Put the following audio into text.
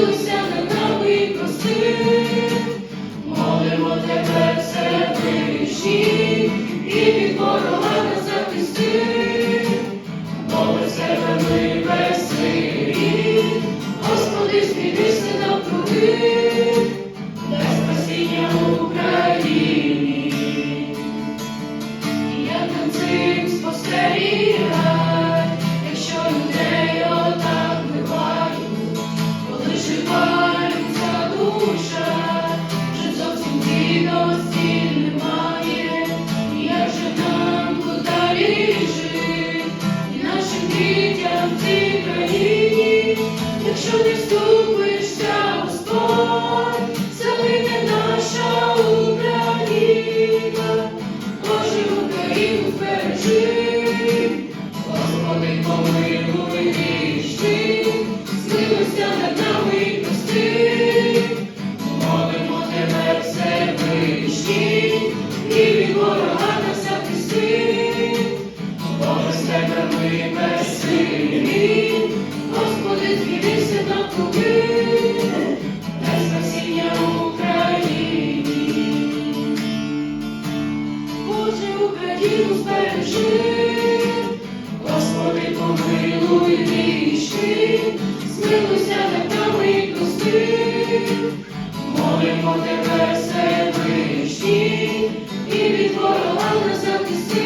змилуйся на нами і прости. Молимо тебе, Всевишній, і від ворога збережи, Господи, помилуй вічний, змилуйся над нами прости. Молимо тебе, Всевишній, і від ворога нас захисти. Боже, без тебе Молимо тебе, все вищі, і від ворога нас захисти,